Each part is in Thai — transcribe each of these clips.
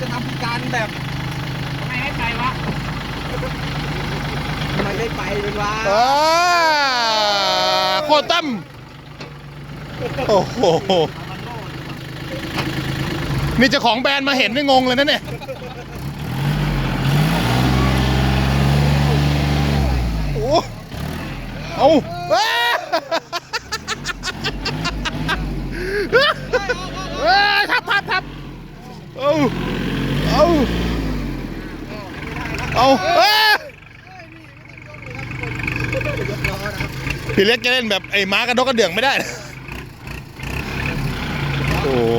จะทำการแบบไม่ให้ไปวะทำไมไม่ไปเป็นวะอ่าโคตรตั้มโอ้โหนี่เจ้าของแบรนด์มาเห็นนี่งงเลยนะเนี่ยโอ้เอาเอ้ยเอ้ยทับทับทับเอา เอาเอาเอ้ยพี่เล็กจะเล่นแบบไอ้ม้ากระดกกระเดื่องไม่ได้นะโอ้โห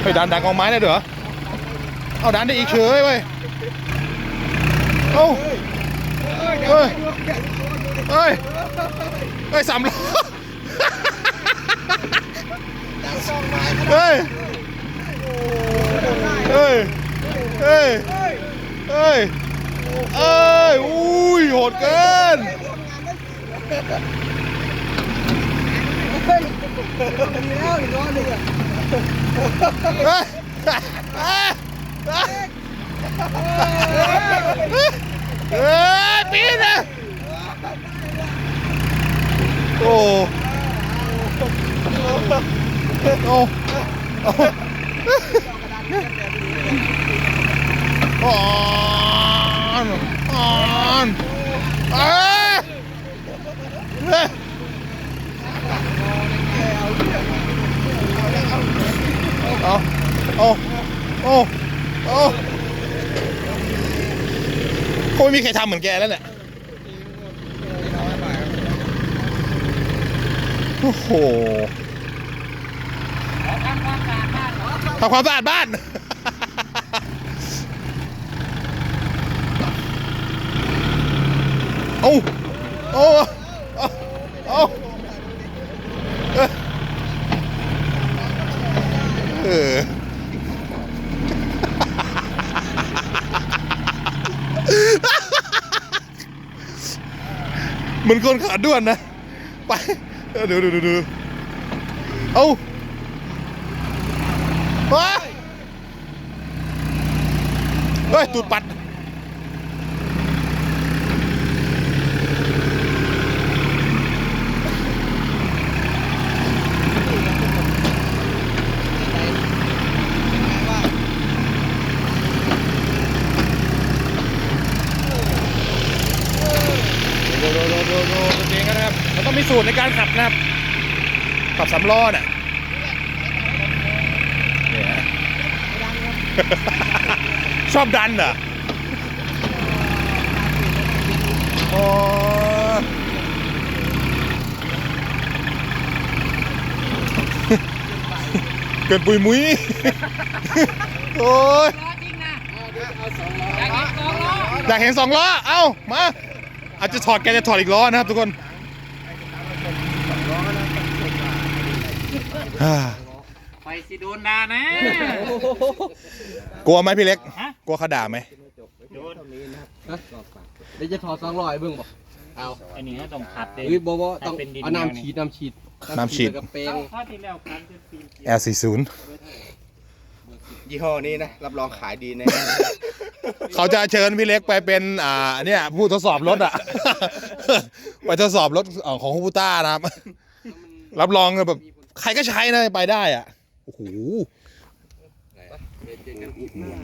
เฮ้ยดันดันกองไม้ได้ด้วยเหรอเอาดันได้อีกเฉยเว้ยเอาเฮ้ยเฮ้ยเฮ้ยสามล้อ เฮ้ยเฮ้ยเฮ้ยเฮ้ยเอ้ยอุ้ยโหดเกินมีแล้วอีกร้อยหนึ่งอะเฮ้ยเฮ้ยเฮ้ยปีนนะโอ้ โอ้อ่อนอ่อนเอ้ยเฮ้ยเอาเอาเอาเอาคงไม่มีใครทำเหมือนแกแล้วแหละโอ้โห ทำความสะอาดบ้านเหรอ ทำความสะอาดบ้านเอาเอาเอาเอเออเหมือนคนขาด้วนนะ ไปเออดูดูดูดูเอา เฮ้ยเฮ้ยตูดปัดดูดูดูดูดูตัวเองนนะครับ มันต้องมีสูตรในการขับนะครับ ขับสามล้อน่ะเนี่ยฮะ ชอบดันเหรออ๋อเกินปุยมุ้ยโอ้ยอยากเห็นสองล้ออยากเห็นสองล้อ เอ้า มา อาจจะถอดแกจะถอดอีกล้อนะครับทุกคน อ่าไปสิโดนด่านะ กลัวไหมพี่เล็ก ฮะ กลัวเขาด่าไหมโดนเดี๋ยวจะถอดสองร้อยเบิ่งบอกเอาอันนี้ต้องขัดเลยเฮ้ยบอกว่าต้องให้เป็นดินเอาน้ำฉีดน้ำฉีดน้ำฉีดแล้วกับเปงข้อที่แล้วขัดจะปีนเกียร์ L40 ยี่ห้อนี้นะ รับรองขายดีแน่ เขาจะเชิญพี่เล็กไปเป็นอ่าเนี่ยผู้ทดสอบรถอะ ไปทดสอบรถเอ่อของฮูต้านะครับ รับรองเลยแบบใครก็ใช้นะไปได้อะ โอ้โห